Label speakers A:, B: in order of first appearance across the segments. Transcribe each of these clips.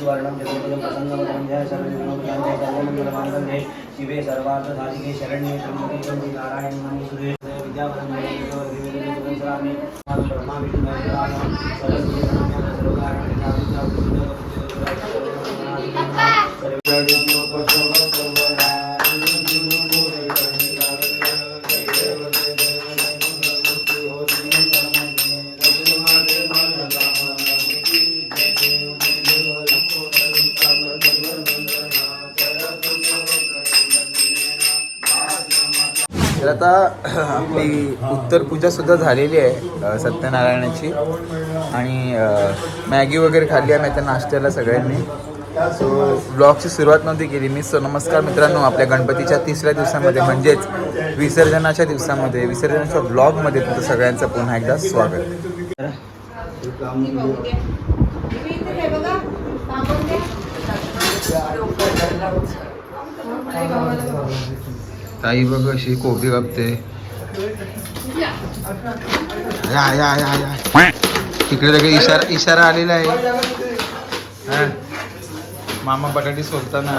A: शशिवर्णं चतुर्भुजं प्रसन्नवदनं जय सर्वविघ्नोपशान्तये सर्वमङ्गलमाङ्गल्ये शिवे सर्वार्थसाधिके शरण्ये त्र्यम्बके गौरी नारायणि नमोस्तुते विद्यावरं ब्रह्मा विष्णु महेश्वराणां सरस्वती नमः
B: तर आता आपली उत्तर पूजासुद्धा झालेली आहे सत्यनारायणाची. आणि मॅगी वगैरे खाल्ली आहे आता नाश्त्याला सगळ्यांनी. सो ब्लॉगची सुरुवात नव्हती केली मी. सो नमस्कार मित्रांनो आपल्या गणपतीच्या तिसऱ्या दिवसामध्ये म्हणजेच विसर्जनाच्या दिवसामध्ये विसर्जनाच्या ब्लॉगमध्ये तुमचं सगळ्यांचं पुन्हा एकदा स्वागत. ताई बघ अशी कोबी कापते. या या या या. तिकडे सगळे इशारा इशारा आलेला आहे. हा. मामा बटाटे सोलताना.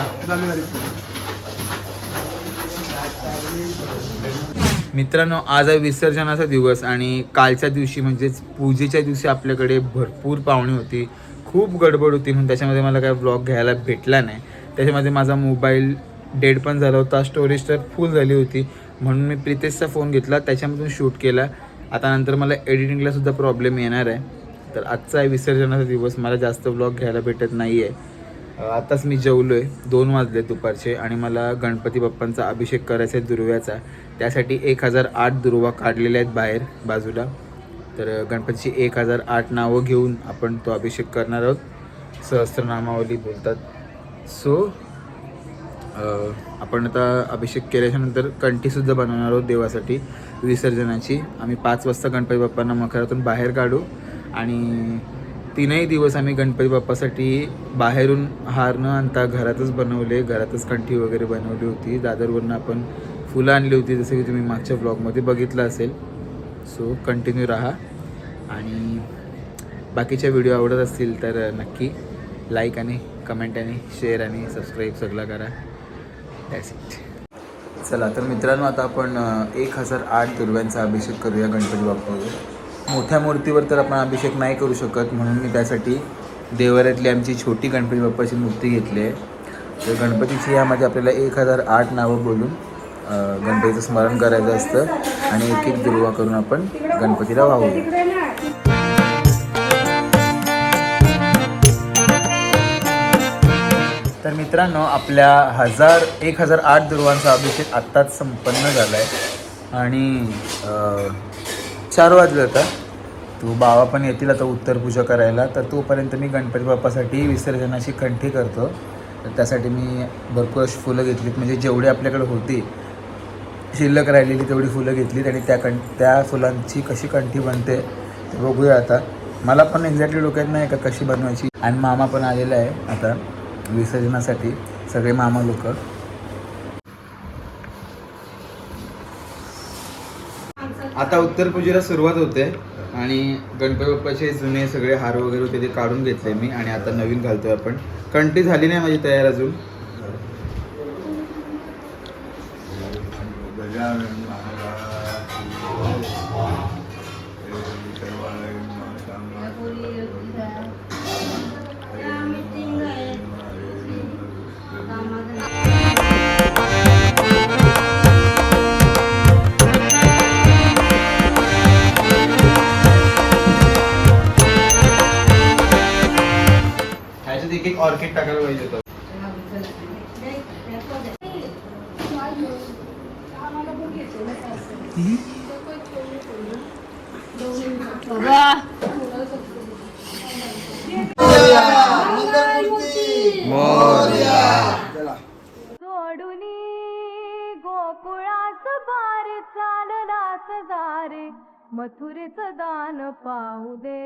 B: मित्रांनो आज आहे विसर्जनाचा दिवस आणि कालच्या दिवशी म्हणजेच पूजेच्या दिवशी आपल्याकडे भरपूर पाहुणी होती. खूप गडबड होती म्हणून त्याच्यामध्ये मला काय ब्लॉग घ्यायला भेटला नाही. त्याच्यामध्ये माझा मोबाईल डेड पण झाला होता. स्टोरेज तर फुल झाली होती. म्हणून मी प्रितेशचा फोन घेतला. त्याच्यामधून शूट केला. आता नंतर मला एडिटिंगला सुद्धा प्रॉब्लेम येणार आहे. तर आजचा आहे विसर्जनाचा दिवस. मला जास्त ब्लॉग घ्यायला भेटत नाही आहे आताच मी जेवलो आहे दोन वाजले दुपारचे आणि मला गणपती बाप्पांचा अभिषेक करायचा आहे दुर्व्याचा. त्यासाठी एक हजार आठ दुर्वा काढलेल्या आहेत बाहेर बाजूला. तर गणपतीची एक हजार आठ नावं घेऊन आपण तो अभिषेक करणार आहोत. सहस्त्रनामावली बोलतात. सो आपण आता अभिषेक केल्याच्यानंतर कंठीसुद्धा बनवणार आहोत देवासाठी विसर्जनाची. आम्ही पाच वाजता गणपती बाप्पांना मखरातून बाहेर काढू आणि तीनही दिवस आम्ही गणपती बाप्पासाठी बाहेरून हार न आणता घरातच बनवले घरातच कंठी वगैरे बनवली होती. दादरवरनं आपण फुलं आणली होती जसं की तुम्ही मागच्या ब्लॉगमध्ये बघितलं असेल. सो कंटिन्यू राहा. आणि बाकीच्या व्हिडिओ आवडत असतील तर नक्की लाईक आणि कमेंट आणि शेअर आणि सबस्क्राईब सगळं करा. दॅट्स इट चला तर मित्रांनो आता आपण एक हजार आठ दुर्व्यांचा अभिषेक करूया गणपती बाप्पावर. मोठ्या मूर्तीवर तर आपण अभिषेक नाही करू शकत म्हणून मी त्यासाठी देवाऱ्यातली आमची छोटी गणपती बाप्पाची मूर्ती घेतली आहे. तर गणपतीची यामध्ये आपल्याला एक हजार आठ नावं बोलून गणपतीचं स्मरण करायचं असतं आणि एक एक दुर्वा करून आपण गणपतीला वाहूया. तर मित्रांनो आपल्या हजार एक हजार आठ दुर्वांचा अभिषेक आत्ताच संपन्न झाला आहे आणि चार वाजले आता. तो बाबा पण येतील आता उत्तर पूजा करायला. तर तोपर्यंत मी गणपती बाप्पासाठी विसर्जनाची कंठी करतो. तर त्यासाठी मी भरपूर अशी फुलं घेतलीत. म्हणजे जेवढी आपल्याकडे होती शिल्लक राहिलेली तेवढी फुलं घेतलीत. आणि त्या कं त्या फुलांची कशी कंठी बनते ते बघूया आता. मला पण एक्झॅक्टली डोक्यात नाही का कशी बनवायची. आणि मामा पण आलेला आहे आता. विसर्जनासाठी सगळे मामा लोक. आता उत्तर पूजेला सुरुवात होते आणि गणपती बाप्पाचे जुने सगळे हार वगैरे होते ते काढून घेतले मी आणि आता नवीन घालतोय आपण. कंठी झाली नाही माझी तयार अजून? एक एक ऑर्किड टाकायला पाहिजे होतं.
C: सोडुनी गोकुळास बार चाललास दारे मथुरेच दान पाहू दे.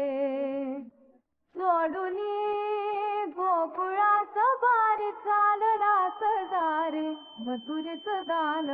C: सोडुनी गोकुळास बार चालला दारे मधुरच दान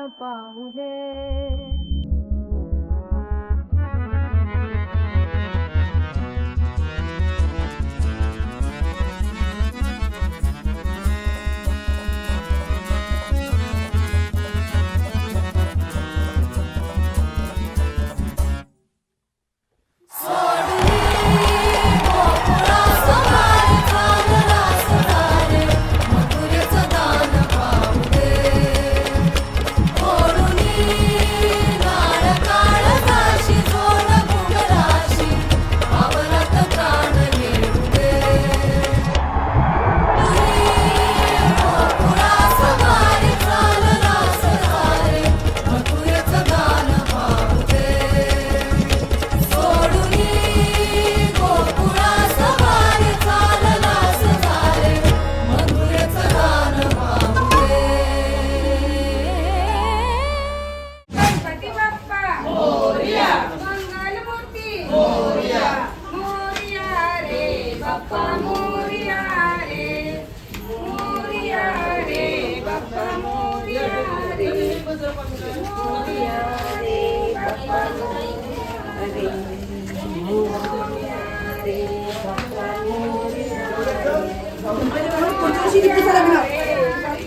C: पाहू दे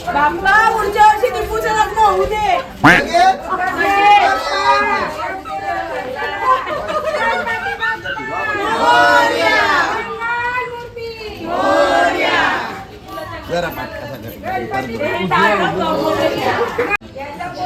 D: बाप्पा पुढच्या वर्षी टिपूचं लग्न होऊ दे अरे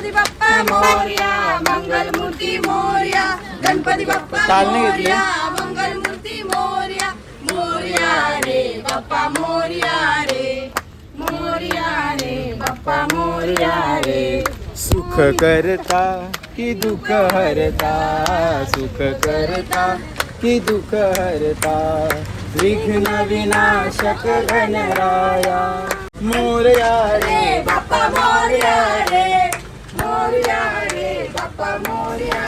D: गणपती बाप्पा मोर्या मंगल मूर्ती मोर्या. गणपती बाप्पा मोर्या मंगल मूर्ती मोर्या. मोर्या रे बाप्पा मोर्या रे. मोर्या रे बाप्पा मोर्या रे.
B: सुख करता की दुःख हरता सुख करता की दुःख हरता विघ्न विनाशक गणराया मोरया रे
D: रे बाप्पा मोर्या रे. मोर्या रे बाप्पा मोर्या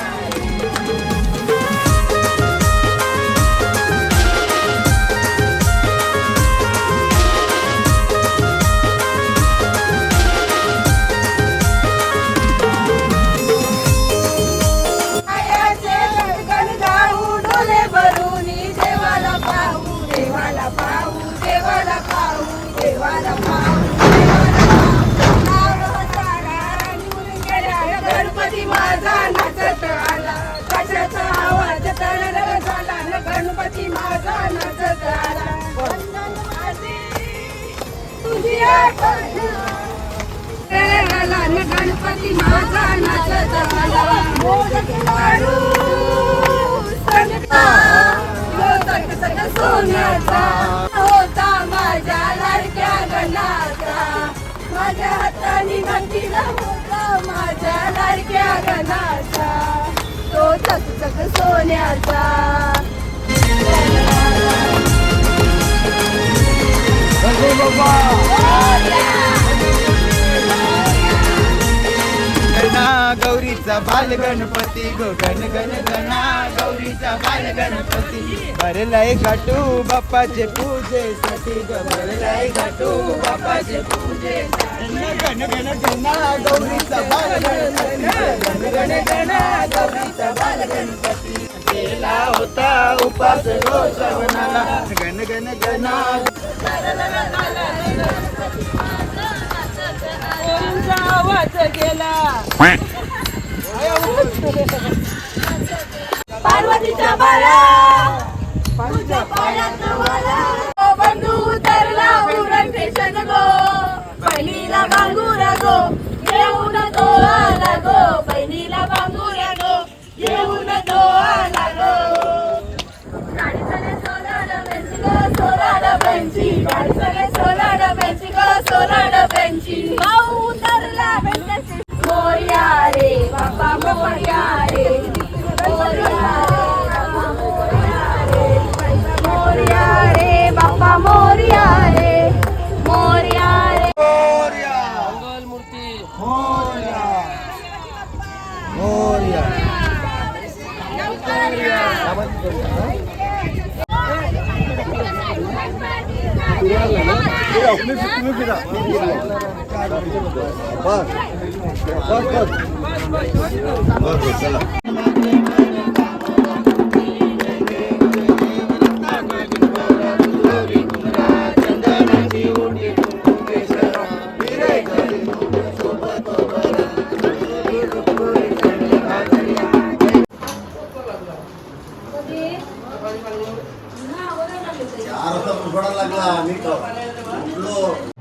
D: गणपती माझा सोन्याचा होता माझ्या लाडक्या गणाचा माझ्या हाताने होता माझ्या लाडक्या गणाचा तो चक चक सोन्याचा
B: गौरीचा बाल गणपती गो गण गण गणा गौरीचा बाल गणपती भरलाय गाठू बाप्पाचे पूजेसाठी ग भरलाय गाठू बाप्पाचे पूजे गण गण गणा गौरीचा बाल गणपती गण गण गणा गौरीचा बाल गणपती केला होता उपास रो श्रवणाला गण गण गणा.
D: आवाज गेला. पार्वतीच्या बाळा बंधू उतरला उरण स्टेशन गो बहिणीला बांगुरा गो येऊन तो आला गो बहिणीला बांगुरा गो येऊन तो आला गो गाडी सोलाड बेंची गो सोलाड बेंची गाडी सोलाड बेंची रे बाप्पा मोर्या रे मोर्या रे मोर्या रे बाप्पा मोर्या रे मोर्या रे
B: मोरया
E: चार वाजता पुरफडा लागला मी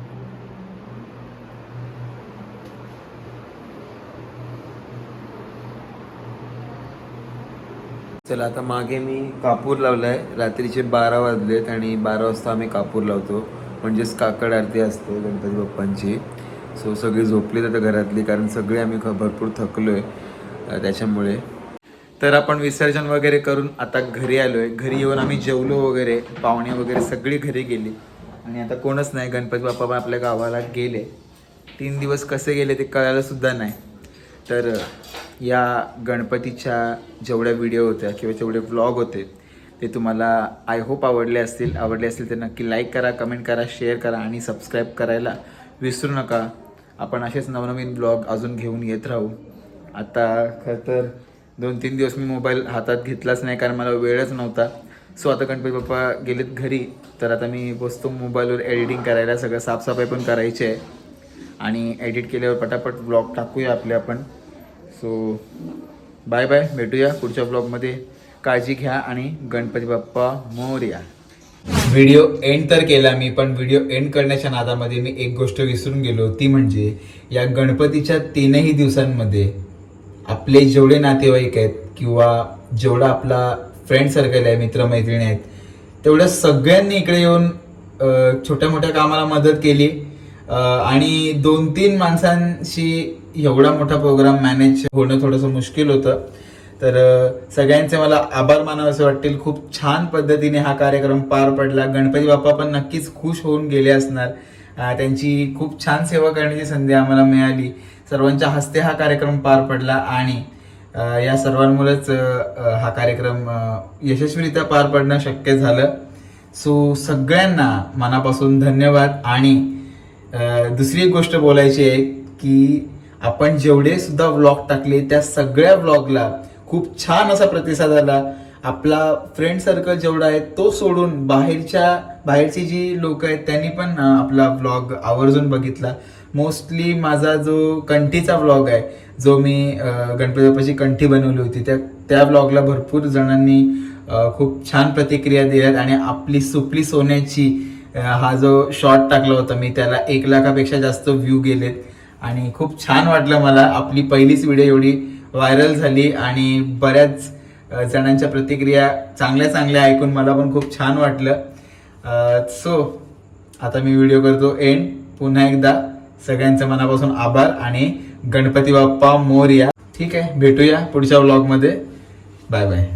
B: चला आता मागे मी कापूर लावलाय. रात्रीचे बारा वाजलेत आणि बारा वाजता आम्ही कापूर लावतो. म्हणजेच काकड आरती असते गणपती बाप्पांची. सो सगळी झोपली आता घरातली कारण सगळे आम्ही भरपूर थकलोय आहे त्याच्यामुळे. तर आपण विसर्जन वगैरे करून आता घरी आलो आहे घरी येऊन आम्ही जेवलो वगैरे पाहुणे वगैरे सगळी घरी गेली. आणि आता कोणच नाही गणपती बाप्पा पण आपल्या गावाला गेले. तीन दिवस कसे गेले ते कळायला सुद्धा नाही. तर या गणपतीच्या जेवढ्या व्हिडिओ होत्या किंवा जेवढे व्लॉग होते ते तुम्हाला आय होप आवडले असतील. आवडले असतील तर नक्की लाईक करा कमेंट करा शेअर करा आणि सबस्क्राईब करायला विसरू नका. आपण असेच नवनवीन ब्लॉग अजून घेऊन येत राहू. आता खरं तर दोन तीन दिवस मी मोबाईल हातात घेतलाच नाही कारण मला वेळच नव्हता. सो आता गणपती बाप्पा गेलेत घरी तर आता मी बसतो मोबाईलवर एडिटिंग करायला. सगळं साफसफाई पण करायची आहे. आणि एडिट केल्यावर पटापट ब्लॉग टाकूया आपले आपण. सो बाय बाय भेटूया पुढच्या ब्लॉगमध्ये. काळजी घ्या आणि गणपती बाप्पा मोर्या. व्हिडिओ एंड तर केला मी पण व्हिडिओ एंड करण्याच्या नादामध्ये मी एक गोष्ट विसरून गेलो. ती म्हणजे या गणपतीच्या तीनही दिवसांमध्ये आपले जेवढे नातेवाईक आहेत किंवा जेवढा आपला फ्रेंड सर्कल आहे मित्रमैत्रिणी आहेत तेवढ्या सगळ्यांनी इकडे येऊन छोट्या मोठ्या कामाला मदत केली. आणि दोन तीन माणसांशी एवढा मोठा प्रोग्राम मॅनेज होणं थोडंसं मुश्किल होतं. तर सगळ्यांचे मला आभार मानावेसे वाटतील. खूप छान पद्धतीने हा कार्यक्रम पार पडला. गणपती बाप्पा पण नक्कीच खुश होऊन गेले असणार. त्यांची खूप छान सेवा करण्याची संधी आम्हाला मिळाली. सर्वांच्या हस्ते हा कार्यक्रम पार पडला आणि या सर्वांमुळेच हा कार्यक्रम यशस्वीरित्या पार पडणं शक्य झालं. सो सगळ्यांना मनापासून धन्यवाद आणि दुसरी एक गोष्ट बोलायची आहे की आपण जेवढे सुद्धा व्लॉग टाकले त्या सगळ्या व्लॉगला खूप छान असा प्रतिसाद आला. आपला फ्रेंड सर्कल जेवढा आहे तो सोडून बाहेरच्या बाहेरची जी लोक आहेत त्यांनी पण आपला व्लॉग आवर्जून बघितला. मोस्टली माझा जो कंठीचा व्लॉग आहे जो मी अ, गणपती बाप्पाची कंठी बनवली होती त्या त्या व्लॉगला भरपूर जणांनी खूप छान प्रतिक्रिया दिल्यात आणि आपली सुपली सोन्याची हा जो शॉर्ट टाकला होता मी त्याला एक लाखापेक्षा जास्त व्ह्यू गेलेत. आणि खूप छान वाटलं मला. आपली पहिलीच व्हिडिओ एवढी व्हायरल झाली आणि बऱ्याच जणांच्या प्रतिक्रिया चांगल्या चांगल्या ऐकून मला पण खूप छान वाटलं. सो आता मी व्हिडिओ करतो एंड पुन्हा एकदा सगळ्यांचं मनापासून आभार आणि गणपती बाप्पा मोर्या. ठीक आहे भेटूया पुढच्या व्लॉगमध्ये बाय बाय